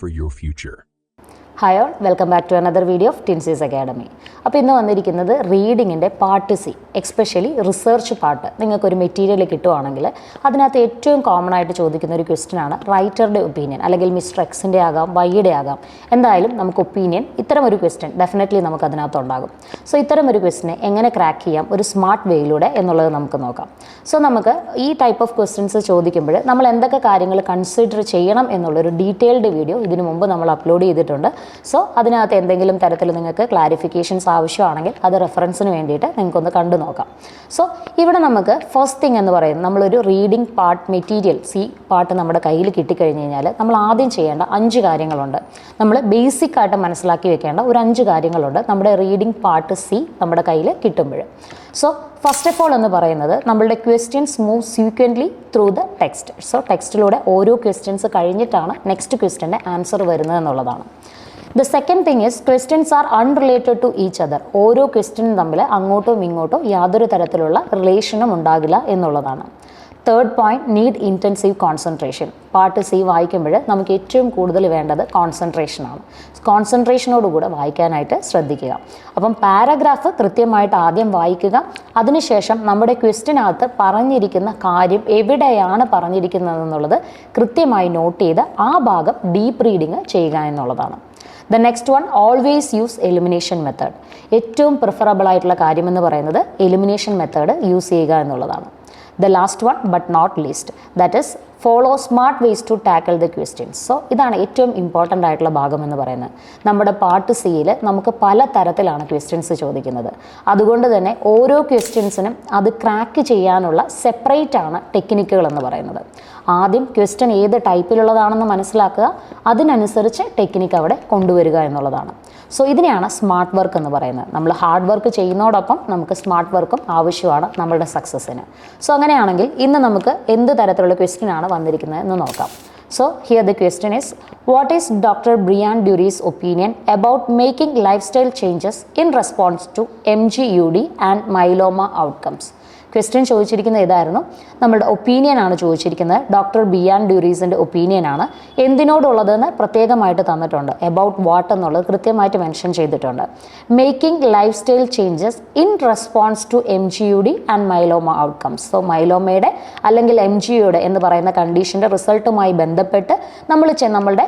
for your future. Hi all welcome back to another video of Tensees Academy അപ്പോൾ ഇന്ന് വന്നിരിക്കുന്നത് റീഡിങ്ങിന്റെ part C especially research part നിങ്ങൾക്കൊരു material കിട്ടുവാണെങ്കിൽ അതിനകത്ത് ഏറ്റവും കോമൺ ആയിട്ട് ചോദിക്കുന്ന ഒരു ക്വസ്റ്റ്യൻ ആണ് റൈറ്ററുടെ ഒപ്പീനിയൻ അല്ലെങ്കിൽ മിസ്റ്റർ എക്സിന്റെ ആകാം വൈയുടെ ആകാം. എന്തായാലും നമുക്ക് ഒപ്പീനിയൻ ഇത്തരം ഒരു ക്വസ്റ്റ്യൻ ഡെഫിനറ്റ്ലി നമുക്ക് അതിനകത്ത് ഉണ്ടാകും. സോ ഇത്തരം ഒരു ക്വസ്റ്റിനെ എങ്ങനെ ക്രാക്ക് ചെയ്യാം ഒരു സ്മാർട്ട് വേയിലൂടെ എന്നുള്ളത് നമുക്ക് നോക്കാം. സോ നമുക്ക് ഈ ടൈപ്പ് ഓഫ് ക്വസ്റ്റ്യൻസ് ചോദിക്കുമ്പോൾ നമ്മൾ എന്തൊക്കെ കാര്യങ്ങൾ കൺസിഡർ ചെയ്യണം എന്നുള്ളൊരു ഡീറ്റെയിൽഡ് വീഡിയോ ഇതിനു മുമ്പ് നമ്മൾ അപ്ലോഡ് ചെയ്തിട്ടുണ്ട്. സോ അതിനകത്ത് എന്തെങ്കിലും തരത്തിൽ നിങ്ങൾക്ക് ക്ലാരിഫിക്കേഷൻസ് ആവശ്യമാണെങ്കിൽ അത് റെഫറൻസിന് വേണ്ടിയിട്ട് നിങ്ങൾക്കൊന്ന് കണ്ടു നോക്കാം. സോ ഇവിടെ നമുക്ക് ഫസ്റ്റ് തിങ് എന്ന് പറയുന്നത് നമ്മളൊരു reading part material C part നമ്മുടെ കയ്യിൽ കിട്ടിക്കഴിഞ്ഞ് കഴിഞ്ഞാൽ നമ്മൾ ആദ്യം ചെയ്യേണ്ട അഞ്ച് കാര്യങ്ങളുണ്ട്. നമ്മൾ ബേസിക് ആയിട്ട് മനസ്സിലാക്കി വെക്കേണ്ട ഒരു അഞ്ച് കാര്യങ്ങളുണ്ട് നമ്മുടെ റീഡിംഗ് പാർട്ട് സി നമ്മുടെ കയ്യിൽ കിട്ടുമ്പോൾ. സോ ഫസ്റ്റ് ഓഫ് ഓൾ എന്ന് പറയുന്നത് നമ്മളുടെ questions move sequentially through the text so ടെക്സ്റ്റിലൂടെ ഓരോ ക്വസ്റ്റ്യൻസ് കഴിഞ്ഞിട്ടാണ് നെക്സ്റ്റ് ക്വസ്റ്റ്യന്റെ ആൻസർ വരുന്നത് എന്നുള്ളതാണ്. The second thing is questions are unrelated to each other ഓരോ ക്വസ്റ്റ്യനും തമ്മിൽ അങ്ങോട്ടും ഇങ്ങോട്ടും യാതൊരു തരത്തിലുള്ള റിലേഷനും ഉണ്ടാകില്ല എന്നുള്ളതാണ്. Third point need intensive concentration part C വായിക്കുമ്പോൾ നമുക്ക് ഏറ്റവും കൂടുതൽ വേണ്ടത് കോൺസെൻട്രേഷനാണ് കോൺസെൻട്രേഷനോടുകൂടെ വായിക്കാനായിട്ട് ശ്രദ്ധിക്കുക. അപ്പം പാരഗ്രാഫ് കൃത്യമായിട്ട് ആദ്യം വായിക്കുക. അതിനുശേഷം നമ്മുടെ ക്വസ്റ്റിനകത്ത് പറഞ്ഞിരിക്കുന്ന കാര്യം എവിടെയാണ് പറഞ്ഞിരിക്കുന്നതെന്നുള്ളത് കൃത്യമായി നോട്ട് ചെയ്ത് ആ ഭാഗം ഡീപ്പ് റീഡിങ് ചെയ്യുക എന്നുള്ളതാണ്. The next one always use elimination method ഏറ്റവും പ്രിഫറബിൾ ആയിട്ടുള്ള കാര്യമെന്ന് പറയുന്നത് എലിമിനേഷൻ മെത്തേഡ് യൂസ് ചെയ്യുക എന്നുള്ളതാണ്. The last one but not least that is follow smart ways to tackle the questions so ഇതാണ് ഏറ്റവും ഇമ്പോർട്ടന്റ് ആയിട്ടുള്ള ഭാഗം എന്ന് പറയുന്നത്. നമ്മുടെ പാർട്ട് സിയിൽ നമുക്ക് പല തരത്തിലാണ് ക്വസ്റ്റ്യൻസ് ചോദിക്കുന്നത്. അതുകൊണ്ട് തന്നെ ഓരോ ക്വസ്റ്റ്യൻസിനും അത് ക്രാക്ക് ചെയ്യാനുള്ള സെപ്പറേറ്റ് ആണ് ടെക്നിക്കുകൾ എന്ന് പറയുന്നത്. ആദ്യം ക്വസ്റ്റ്യൻ ഏത് ടൈപ്പിലുള്ളതാണെന്ന് മനസ്സിലാക്കുക. അതിനനുസരിച്ച് ടെക്നിക്ക് അവിടെ കൊണ്ടുവരിക എന്നുള്ളതാണ്. സോ ഇതിനെയാണ് സ്മാർട്ട് വർക്ക് എന്ന് പറയുന്നത്. നമ്മൾ ഹാർഡ് വർക്ക് ചെയ്യുന്നതോടൊപ്പം നമുക്ക് സ്മാർട്ട് വർക്കും ആവശ്യമാണ് നമ്മളുടെ സക്സസ്സിന് സോ അങ്ങനെയാണെങ്കിൽ ഇന്ന് നമുക്ക് എന്ത് തരത്തിലുള്ള ക്വസ്റ്റ്യൻ ആണ് വന്നിരിക്കുന്നത് എന്ന് നോക്കാം. So here the question is what is doctor Brian Durie's opinion about making life style changes in response to M G U D and myeloma outcomes question ചോദിച്ചിരിക്കുന്നത് ഇതായിരുന്നു. നമ്മുടെ ഒപ്പീനിയൻ ആണ് ചോദിച്ചിരിക്കുന്നത്. ഡോക്ടർ ബി ആൻ ഡ്യൂറീസിന്റെ opinion ആണ്. എന്തിനോടുള്ളതെന്ന് പ്രത്യേകമായിട്ട് തന്നിട്ടുണ്ട്. എബൌട്ട് വാട്ട് എന്നുള്ളത് കൃത്യമായിട്ട് മെൻഷൻ ചെയ്തിട്ടുണ്ട്. Making life style changes in response to M G U D and myeloma outcomes so മൈലോമയുടെ അല്ലെങ്കിൽ എം ജി യുടെ എന്ന് പറയുന്ന കണ്ടീഷന്റെ റിസൾട്ടുമായി ബന്ധപ്പെട്ട് നമ്മൾ നമ്മളുടെ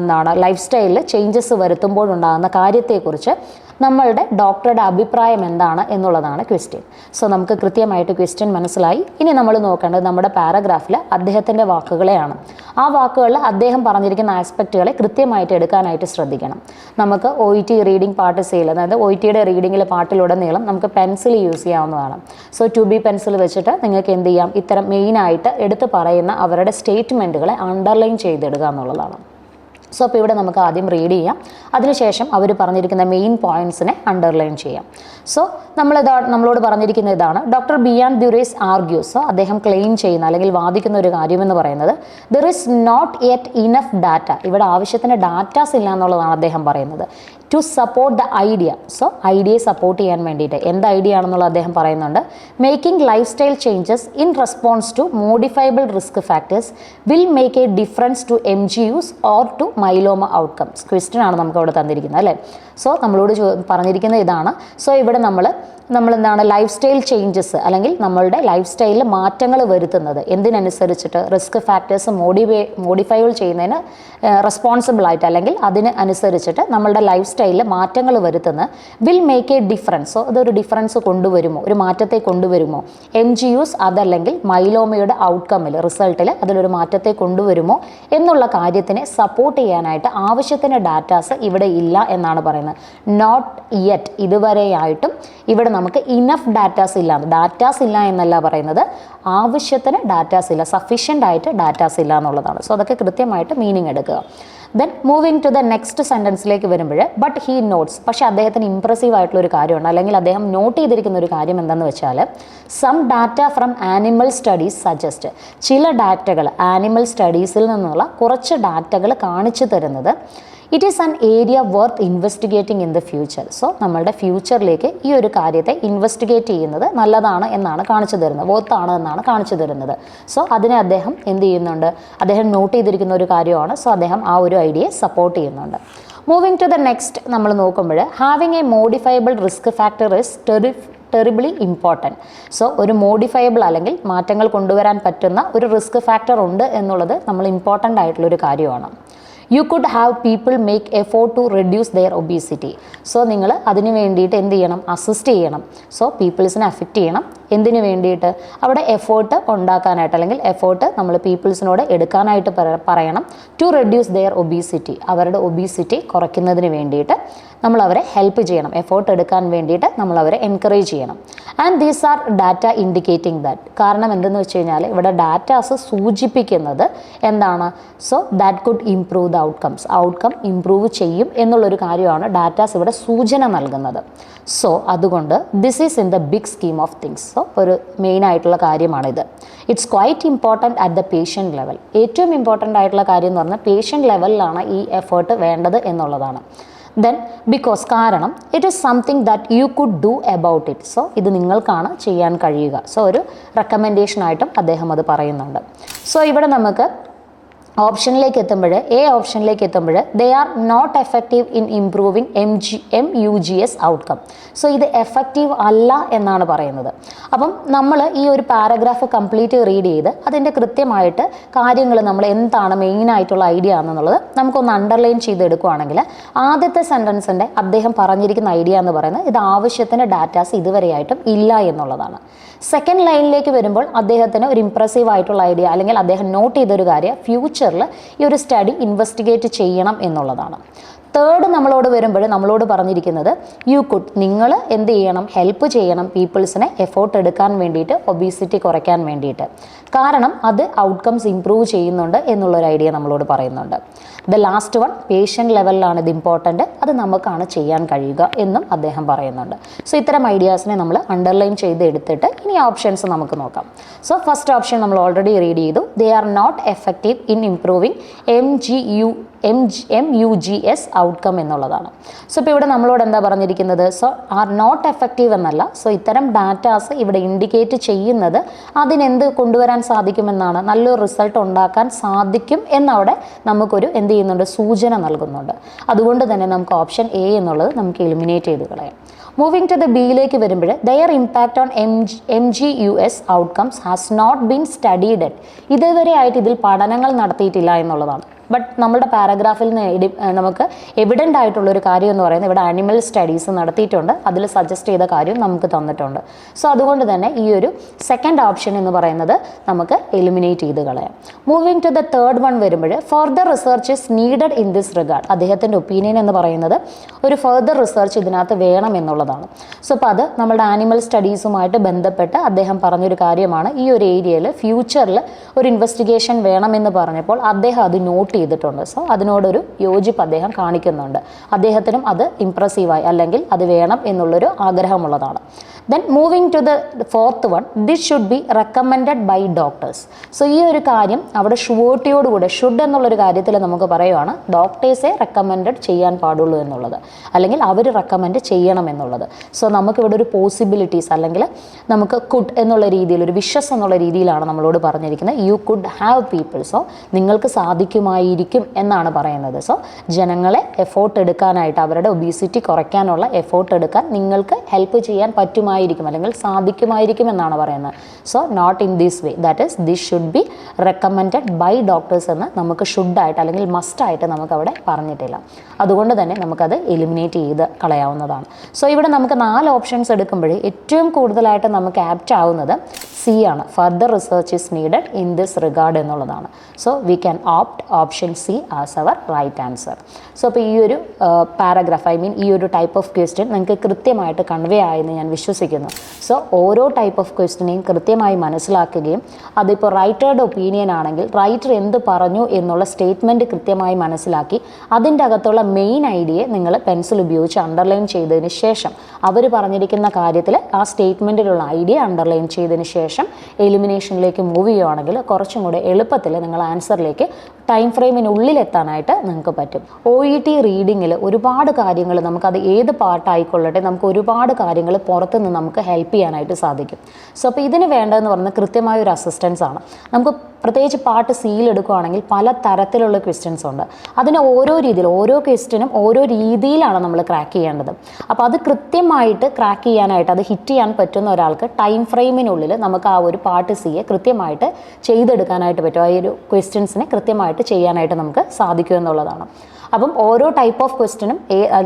എന്താണ് ലൈഫ് സ്റ്റൈലിൽ ചേഞ്ചസ് വരുത്തുമ്പോഴുണ്ടാകുന്ന കാര്യത്തെക്കുറിച്ച് നമ്മളുടെ ഡോക്ടറുടെ അഭിപ്രായം എന്താണ് എന്നുള്ളതാണ് ക്വസ്റ്റ്യൻ സോ നമുക്ക് കൃത്യമായിട്ട് ക്വസ്റ്റ്യൻ മനസ്സിലായി. ഇനി നമ്മൾ നോക്കേണ്ടത് നമ്മുടെ പാരഗ്രാഫിൽ അദ്ദേഹത്തിന്റെ വാക്കുകളെയാണ്. ആ വാക്കുകളിൽ അദ്ദേഹം പറഞ്ഞിരിക്കുന്ന ആസ്പെക്റ്റുകളെ കൃത്യമായിട്ട് എടുക്കാനായിട്ട് ശ്രദ്ധിക്കണം. നമുക്ക് O E T reading part sale അതായത് ഒ ഇ ടിയുടെ റീഡിങ്ങിൽ പാട്ടിലുടനീളം നമുക്ക് പെൻസിൽ യൂസ് ചെയ്യാവുന്നതാണ്. സോ ടു ബി പെൻസിൽ വെച്ചിട്ട് നിങ്ങൾക്ക് എന്ത് ചെയ്യാം? ഇത്തരം മെയിനായിട്ട് എടുത്ത് പറയുന്ന അവരുടെ സ്റ്റേറ്റ്മെന്റുകളെ അണ്ടർലൈൻ ചെയ്തെടുക്കുക എന്നുള്ളതാണ്. സോ അപ്പോൾ ഇവിടെ നമുക്ക് ആദ്യം റീഡ് ചെയ്യാം. അതിനുശേഷം അവർ പറഞ്ഞിരിക്കുന്ന മെയിൻ പോയിന്റ്സിനെ അണ്ടർലൈൻ ചെയ്യാം. സോ നമ്മൾ ഇതാ നമ്മളോട് പറഞ്ഞിരിക്കുന്ന ഇതാണ്. ഡോക്ടർ ബിയാൻ ദുരേസ് ആർഗ്യൂസ് അദ്ദേഹം ക്ലെയിം ചെയ്യുന്ന അല്ലെങ്കിൽ വാദിക്കുന്ന ഒരു കാര്യമെന്ന് പറയുന്നത് there is not yet enough data ഇവിടെ ആവശ്യത്തിന് ഡാറ്റാസ് ഇല്ല എന്നുള്ളതാണ് അദ്ദേഹം പറയുന്നത്. To support the idea so ഐഡിയയെ support ചെയ്യാൻ വേണ്ടിയിട്ട് എന്ത് ഐഡിയ ആണെന്നുള്ളത് അദ്ദേഹം പറയുന്നുണ്ട്. Making life style changes in response to modifiable risk factors will make a difference to M G use or to myeloma outcomes question ആണ് നമുക്ക് അവിടെ തന്നിരിക്കുന്നത് അല്ലേ? സോ നമ്മളോട് പറഞ്ഞിരിക്കുന്ന പറഞ്ഞിരിക്കുന്നത് ഇതാണ്. സോ ഇവിടെ നമ്മൾ നമ്മൾ എന്താണ് ലൈഫ് സ്റ്റൈൽ ചേഞ്ചസ് അല്ലെങ്കിൽ നമ്മളുടെ ലൈഫ് സ്റ്റൈലിൽ മാറ്റങ്ങൾ വരുത്തുന്നത്. എന്തിനനുസരിച്ചിട്ട് റിസ്ക് ഫാക്ടേഴ്സ് മോഡിഫൈ മോഡിഫൈകൾ ചെയ്യുന്നതിന് റെസ്പോൺസിബിൾ ആയിട്ട് അല്ലെങ്കിൽ അതിന് അനുസരിച്ചിട്ട് നമ്മളുടെ ലൈഫ് സ്റ്റൈലിൽ മാറ്റങ്ങൾ വരുത്തുന്നത് will make a difference so അതൊരു ഡിഫറൻസ് കൊണ്ടുവരുമോ? ഒരു മാറ്റത്തെ കൊണ്ടുവരുമോ? എം ജി യുസ് അതല്ലെങ്കിൽ മൈലോമയുടെ ഔട്ട്കമ്മിൽ റിസൾട്ടിൽ അതിലൊരു മാറ്റത്തെ കൊണ്ടുവരുമോ? എന്നുള്ള കാര്യത്തിനെ സപ്പോർട്ട് ചെയ്യാനായിട്ട് ആവശ്യത്തിന് ഡാറ്റാസ് ഇവിടെ ഇല്ല എന്നാണ് പറയുന്നത്. നോട്ട് യെറ്റ് ഇതുവരെയായിട്ടും ഇവിടെ നമുക്ക് ഇനഫ് ഡാറ്റാസ് ഇല്ല. ഡാറ്റാസ് ഇല്ല എന്നല്ല പറയുന്നത്. ആവശ്യത്തിന് ഡാറ്റാസ് ഇല്ല. സഫീഷ്യന്റ് ആയിട്ട് ഡാറ്റാസ് ഇല്ല എന്നുള്ളതാണ്. സോ അതൊക്കെ കൃത്യമായിട്ട് മീനിങ് എടുക്കുക. Then moving to the next സെന്റൻസിലേക്ക് വരുമ്പോൾ ബട്ട് ഹീ നോട്ട്സ് പക്ഷേ അദ്ദേഹത്തിന് ഇമ്പ്രസീവ് ആയിട്ടുള്ള ഒരു കാര്യമുണ്ട്. അല്ലെങ്കിൽ അദ്ദേഹം നോട്ട് ചെയ്തിരിക്കുന്ന ഒരു കാര്യം എന്താണെന്ന് വെച്ചാൽ some data from animal studies suggest ചില ഡാറ്റകൾ ആനിമൽ സ്റ്റഡീസിൽ നിന്നുള്ള കുറച്ച് ഡാറ്റകൾ കാണിച്ചു തരുന്നത് it is an area worth investigating in the future so നമ്മളുടെ ഫ്യൂച്ചറിലേക്ക് ഈ ഒരു കാര്യത്തെ ഇൻവെസ്റ്റിഗേറ്റ് ചെയ്യുന്നത് നല്ലതാണ് എന്നാണ് കാണിച്ചു തരുന്നത്. വർത്താണ് എന്നാണ് കാണിച്ചു തരുന്നത്. സോ അതിനെ അദ്ദേഹം എന്ത് ചെയ്യുന്നുണ്ട്? അദ്ദേഹം നോട്ട് ചെയ്തിരിക്കുന്ന ഒരു കാര്യമാണ്. സോ അദ്ദേഹം ആ ഒരു ഐഡിയയെ സപ്പോർട്ട് ചെയ്യുന്നുണ്ട്. മൂവിങ് ടു ദ നെക്സ്റ്റ് നമ്മൾ നോക്കുമ്പോൾ having a modifiable risk factor is terri terribly important so ഒരു മോഡിഫയബിൾ അല്ലെങ്കിൽ മാറ്റങ്ങൾ കൊണ്ടുവരാൻ പറ്റുന്ന ഒരു റിസ്ക് ഫാക്ടർ ഉണ്ട് എന്നുള്ളത് നമ്മൾ ഇമ്പോർട്ടന്റ് ആയിട്ടുള്ളൊരു കാര്യമാണ്. You could have people make effort to reduce their obesity so നിങ്ങൾ അതിന് വേണ്ടിയിട്ട് എന്ത് ചെയ്യണം? അസിസ്റ്റ് ചെയ്യണം. സോ പീപ്പിൾസിനെ അഫക്റ്റ് ചെയ്യണം. എന്തിനു വേണ്ടിയിട്ട്? അവിടെ എഫേർട്ട് ഉണ്ടാക്കാനായിട്ട് അല്ലെങ്കിൽ എഫേർട്ട് നമ്മൾ പീപ്പിൾസിനോട് എടുക്കാനായിട്ട് പറ- പറയണം. ടു റെഡ്യൂസ് ദെയർ ഒബീസിറ്റി അവരുടെ ഒബീസിറ്റി കുറയ്ക്കുന്നതിന് വേണ്ടിയിട്ട് നമ്മൾ അവരെ ഹെൽപ്പ് ചെയ്യണം. എഫേർട്ട് എടുക്കാൻ വേണ്ടിയിട്ട് നമ്മൾ അവരെ എൻകറേജ് ചെയ്യണം. And these are data indicating that കാരണം എന്തെന്ന് വെച്ച് കഴിഞ്ഞാൽ ഇവിടെ ഡാറ്റാസ് സൂചിപ്പിക്കുന്നത് എന്താണ്? So that could improve the outcomes outcome improve ചെയ്യും എന്നുള്ളൊരു കാര്യമാണ് ഡാറ്റാസ് ഇവിടെ സൂചന നൽകുന്നത്. സോ അതുകൊണ്ട് this is in the big scheme of things so ഒരു മെയിൻ ആയിട്ടുള്ള കാര്യമാണിത്. It's quite important at the patient level ഏറ്റവും ഇമ്പോർട്ടന്റ് ആയിട്ടുള്ള കാര്യം എന്ന് പറഞ്ഞാൽ പേഷ്യന്റ് ലെവലിലാണ് ഈ എഫേർട്ട് വേണ്ടത് എന്നുള്ളതാണ്. ദെൻ ബിക്കോസ് കാരണം it is something that you could do about it so ഇത് നിങ്ങൾക്കാണ് ചെയ്യാൻ കഴിയുക. സോ ഒരു റെക്കമെൻഡേഷനായിട്ടും അദ്ദേഹം അത് പറയുന്നുണ്ട്. സോ ഇവിടെ നമുക്ക് ഓപ്ഷനിലേക്ക് എത്തുമ്പോൾ എ ഓപ്ഷനിലേക്ക് എത്തുമ്പോൾ they are not effective in improving M G M U G S outcome so ഇത് എഫക്റ്റീവ് അല്ല എന്നാണ് പറയുന്നത്. അപ്പം നമ്മൾ ഈ ഒരു പാരഗ്രാഫ് കംപ്ലീറ്റ് റീഡ് ചെയ്ത് അതിന്റെ കൃത്യമായിട്ട് കാര്യങ്ങൾ നമ്മൾ എന്താണ് മെയിൻ ആയിട്ടുള്ള ഐഡിയ എന്നുള്ളത് നമുക്കൊന്ന് അണ്ടർലൈൻ ചെയ്തെടുക്കുകയാണെങ്കിൽ ആദ്യത്തെ സെന്റൻസിന്റെ അദ്ദേഹം പറഞ്ഞിരിക്കുന്ന ഐഡിയ എന്ന് പറയുന്നത് ഇത് ആവശ്യത്തിന് ഡാറ്റാസ് ഇതുവരെയായിട്ടും ഇല്ല എന്നുള്ളതാണ്. സെക്കൻഡ് ലൈനിലേക്ക് വരുമ്പോൾ അദ്ദേഹത്തിന് ഒരു ഇംപ്രസീവ് ആയിട്ടുള്ള ഐഡിയ അല്ലെങ്കിൽ അദ്ദേഹം നോട്ട് ചെയ്തൊരു കാര്യം ഫ്യൂച്ചറിൽ ഈ ഒരു സ്റ്റഡി ഇൻവെസ്റ്റിഗേറ്റ് ചെയ്യണം എന്നുള്ളതാണ്. തേർഡ് നമ്മളോട് വരുമ്പോൾ നമ്മളോട് പറഞ്ഞിരിക്കുന്നത് യു കുഡ് നിങ്ങൾ എന്ത് ചെയ്യണം? ഹെൽപ്പ് ചെയ്യണം പീപ്പിൾസിനെ എഫോർട്ട് എടുക്കാൻ വേണ്ടിയിട്ട് ഒബീസിറ്റി കുറയ്ക്കാൻ വേണ്ടിയിട്ട്. കാരണം അത് ഔട്ട്കംസ് ഇമ്പ്രൂവ് ചെയ്യുന്നുണ്ട് എന്നുള്ളൊരു ഐഡിയ നമ്മളോട് പറയുന്നുണ്ട്. ദ ലാസ്റ്റ് വൺ പേഷ്യന്റ് ലെവലിലാണ് ഇത് ഇമ്പോർട്ടന്റ് അത് നമുക്കാണ് ചെയ്യാൻ കഴിയുക എന്നും അദ്ദേഹം പറയുന്നുണ്ട്. സോ ഇത്തരം ഐഡിയാസിനെ നമ്മൾ അണ്ടർലൈൻ ചെയ്ത് എടുത്തിട്ട് ഇനി ഓപ്ഷൻസ് നമുക്ക് നോക്കാം. സോ ഫസ്റ്റ് ഓപ്ഷൻ നമ്മൾ ഓൾറെഡി റീഡ് ചെയ്തു. They are not effective in improving M G U M M U G S outcome എന്നുള്ളതാണ്. സോ ഇപ്പോൾ ഇവിടെ നമ്മളോട് എന്താ പറഞ്ഞിരിക്കുന്നത്? സോ ആർ നോട്ട് എഫക്റ്റീവ് എന്നല്ല. സോ ഇത്തരം ഡാറ്റാസ് ഇവിടെ ഇൻഡിക്കേറ്റ് ചെയ്യുന്നത് അതിനെന്ത് കൊണ്ടുവരാൻ സാധിക്കുമെന്നാണ്. നല്ലൊരു റിസൾട്ട് ഉണ്ടാക്കാൻ സാധിക്കും എന്നവിടെ നമുക്കൊരു എന്ത് ചെയ്യുന്നുണ്ട് സൂചന നൽകുന്നുണ്ട്. അതുകൊണ്ട് തന്നെ നമുക്ക് ഓപ്ഷൻ എ എന്നുള്ളത് നമുക്ക് എലിമിനേറ്റ് ചെയ്ത് കളയാം. മൂവിങ് ടു ദ ബിയിലേക്ക് വരുമ്പോൾ their impact on M M G U S outcomes has not been studied ഇതുവരെ ആയിട്ട് ഇതിൽ പഠനങ്ങൾ നടത്തിയിട്ടില്ല എന്നുള്ളതാണ്. ബട്ട് നമ്മുടെ പാരഗ്രാഫിൽ നിന്ന് നമുക്ക് എവിഡന്റ് ആയിട്ടുള്ള ഒരു കാര്യം എന്ന് പറയുന്നത് ഇവിടെ ആനിമൽ സ്റ്റഡീസ് നടത്തിയിട്ടുണ്ട്. അതിൽ സജസ്റ്റ് ചെയ്ത കാര്യം നമുക്ക് തന്നിട്ടുണ്ട്. സോ അതുകൊണ്ട് തന്നെ ഈ ഒരു സെക്കൻഡ് ഓപ്ഷൻ എന്ന് പറയുന്നത് നമുക്ക് എലിമിനേറ്റ് ചെയ്ത് കളയാം. Moving to the third one വരുമ്പോൾ further research is needed in this regard അദ്ദേഹത്തിന്റെ ഒപ്പീനിയൻ എന്ന് പറയുന്നത് ഒരു ഫർദർ റിസർച്ച് ഇതിനകത്ത് വേണം എന്നുള്ളതാണ്. സോ അപ്പോൾ അത് നമ്മുടെ ആനിമൽ സ്റ്റഡീസുമായിട്ട് ബന്ധപ്പെട്ട് അദ്ദേഹം പറഞ്ഞൊരു കാര്യമാണ്. ഈ ഒരു ഏരിയയിൽ ഫ്യൂച്ചറിൽ ഒരു ഇൻവെസ്റ്റിഗേഷൻ വേണമെന്ന് പറഞ്ഞപ്പോൾ അദ്ദേഹം അത് നോട്ട് ചെയ്തിട്ടുണ്ട്. സോ അതിനോടൊരു യോജിപ്പ് അദ്ദേഹം കാണിക്കുന്നുണ്ട്. അദ്ദേഹത്തിനും അത് ഇംപ്രസീവായി അല്ലെങ്കിൽ അത് വേണം എന്നുള്ളൊരു ആഗ്രഹമുള്ളതാണ്. Then moving to the fourth one this should be recommended by doctors so ഈ ഒരു കാര്യം അവിടെ ഷുവോട്ടിയോടുകൂടെ ഷുഡ് എന്നുള്ളൊരു കാര്യത്തിൽ നമുക്ക് പറയുവാണ് ഡോക്ടേഴ്സെ റെക്കമെൻഡ് ചെയ്യാൻ പാടുള്ളൂ എന്നുള്ളത്. അല്ലെങ്കിൽ അവർ റെക്കമെൻഡ് ചെയ്യണം എന്നുള്ളത്. സോ നമുക്കിവിടെ ഒരു പോസിബിലിറ്റീസ് അല്ലെങ്കിൽ നമുക്ക് കുഡ് എന്നുള്ള രീതിയിൽ ഒരു വിഷസ് എന്നുള്ള രീതിയിലാണ് നമ്മളോട് പറഞ്ഞിരിക്കുന്നത്. You could have people so നിങ്ങൾക്ക് സാധിക്കുമായിരിക്കും എന്നാണ് പറയുന്നത്. സോ ജനങ്ങളെ എഫോർട്ട് എടുക്കാനായിട്ട് അവരുടെ ഒബീസിറ്റി കുറയ്ക്കാനുള്ള എഫോർട്ട് എടുക്കാൻ നിങ്ങൾക്ക് ഹെൽപ്പ് ചെയ്യാൻ പറ്റുമായിരിക്കും അല്ലെങ്കിൽ സാധിക്കുമായിരിക്കും എന്നാണ് പറയുന്നത്. So not in this way that is this should be recommended by doctors എന്ന് നമുക്ക് ഷുഡായിട്ട് അല്ലെങ്കിൽ മസ്റ്റായിട്ട് നമുക്ക് അവിടെ പറഞ്ഞിട്ടില്ല. അതുകൊണ്ട് തന്നെ നമുക്കത് എലിമിനേറ്റ് ചെയ്ത് കളയാവുന്നതാണ്. സോ ഇവിടെ നമുക്ക് നാല് ഓപ്ഷൻസ് എടുക്കുമ്പോൾ ഏറ്റവും കൂടുതലായിട്ട് നമുക്ക് ആപ്റ്റ് ആവുന്നത് സി ആണ്. Further research is needed in this regard എന്നുള്ളതാണ്. So we can opt option C as our right answer so അപ്പോൾ ഈ ഒരു പാരഗ്രാഫ് ഐ മീൻ ഈ ഒരു ടൈപ്പ് ഓഫ് ക്വസ്റ്റ്യൻ നിങ്ങൾക്ക് കൃത്യമായിട്ട് കൺവേ ആയെന്ന് ഞാൻ വിശ്വസിക്കുന്നു. സോ ഓരോ ടൈപ്പ് ഓഫ് ക്വസ്റ്റ്യനെയും കൃത്യമായി മനസ്സിലാക്കുകയും അതിപ്പോൾ റൈറ്ററുടെ ഒപ്പീനിയൻ ആണെങ്കിൽ റൈറ്റർ എന്ത് പറഞ്ഞു എന്നുള്ള സ്റ്റേറ്റ്മെന്റ് കൃത്യമായി മനസ്സിലാക്കി അതിന്റെ അകത്തുള്ള മെയിൻ ഐഡിയയെ നിങ്ങൾ പെൻസിൽ ഉപയോഗിച്ച് അണ്ടർലൈൻ ചെയ്തതിന് ശേഷം അവർ പറഞ്ഞിരിക്കുന്ന കാര്യത്തിൽ ആ സ്റ്റേറ്റ്മെന്റിലുള്ള ഐഡിയ അണ്ടർലൈൻ ചെയ്തതിന് ശേഷം എലിമിനേഷനിലേക്ക് മൂവ് ചെയ്യുകയാണെങ്കിൽ കുറച്ചും കൂടെ എളുപ്പത്തിൽ നിങ്ങൾ ആൻസറിലേക്ക് ടൈം ഫ്രെയിമിനുള്ളിൽ എത്താനായിട്ട് നിങ്ങൾക്ക് പറ്റും. ഒ ഇ ടി റീഡിങ്ങിൽ ഒരുപാട് കാര്യങ്ങൾ നമുക്കത് ഏത് പാട്ടായിക്കൊള്ളട്ടെ നമുക്ക് ഒരുപാട് കാര്യങ്ങൾ പുറത്തുനിന്ന് നമുക്ക് ഹെൽപ്പ് ചെയ്യാനായിട്ട് സാധിക്കും. സോ അപ്പോൾ ഇതിന് വേണ്ടതെന്ന് പറഞ്ഞാൽ കൃത്യമായ ഒരു അസിസ്റ്റൻസ് ആണ്. നമുക്ക് പ്രത്യേകിച്ച് പാട്ട് സീൽ എടുക്കുകയാണെങ്കിൽ പല തരത്തിലുള്ള ക്വസ്റ്റ്യൻസ് ഉണ്ട്. അതിന് ഓരോ രീതിയിൽ ഓരോ ക്വസ്റ്റ്യനും ഓരോ രീതിയിലാണ് നമ്മൾ ക്രാക്ക് ചെയ്യേണ്ടത്. അപ്പോൾ അത് കൃത്യമായിട്ട് ക്രാക്ക് ചെയ്യാനായിട്ട് അത് ഹിറ്റ് ചെയ്യാൻ പറ്റുന്ന ഒരാൾക്ക് ടൈം ഫ്രെയിമിനുള്ളിൽ നമുക്ക് ആ ഒരു പാട്ട് സിയെ കൃത്യമായിട്ട് ചെയ്തെടുക്കാനായിട്ട് പറ്റും. ആ ഒരു ക്വസ്റ്റ്യൻസിനെ കൃത്യമായിട്ട് ചെയ്യാനായിട്ട് നമുക്ക് സാധിക്കും എന്നുള്ളതാണ്. അപ്പം ഓരോ ടൈപ്പ് ഓഫ് ക്വസ്റ്റിനും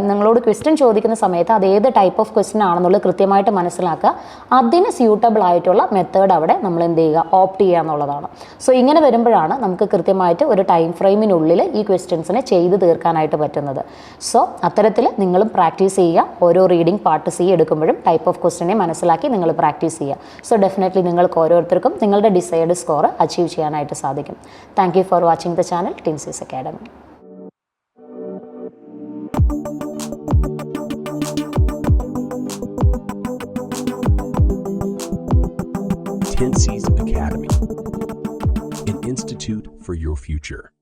നിങ്ങളോട് ക്വസ്റ്റ്യൻ ചോദിക്കുന്ന സമയത്ത് അത് ഏത് ടൈപ്പ് ഓഫ് ക്വസ്റ്റ്യൻ ആണെന്നുള്ളത് കൃത്യമായിട്ട് മനസ്സിലാക്കുക. അതിന് സ്യൂട്ടബിൾ ആയിട്ടുള്ള മെത്തേഡ് അവിടെ നമ്മൾ എന്ത് ചെയ്യുക? ഓപ്റ്റ് ചെയ്യുക എന്നുള്ളതാണ്. സോ ഇങ്ങനെ വരുമ്പോഴാണ് നമുക്ക് കൃത്യമായിട്ട് ഒരു ടൈം ഫ്രെയിമിനുള്ളിൽ ഈ ക്വസ്റ്റ്യൻസിനെ ചെയ്ത് തീർക്കാനായിട്ട് പറ്റുന്നത്. സോ അത്തരത്തിൽ നിങ്ങളും പ്രാക്ടീസ് ചെയ്യുക. ഓരോ റീഡിംഗ് പാർട്ട് സി എടുക്കുമ്പോഴും ടൈപ്പ് ഓഫ് ക്വസ്റ്റ്യനെ മനസ്സിലാക്കി നിങ്ങൾ പ്രാക്ടീസ് ചെയ്യുക. സോ ഡെഫിനറ്റ്ലി നിങ്ങൾക്ക് ഓരോരുത്തർക്കും നിങ്ങളുടെ ഡിസൈഡ് സ്കോർ അച്ചീവ് ചെയ്യാനായിട്ട് സാധിക്കും. Thank you for watching the channel Tensees Academy Tensees Academy, an institute for your future.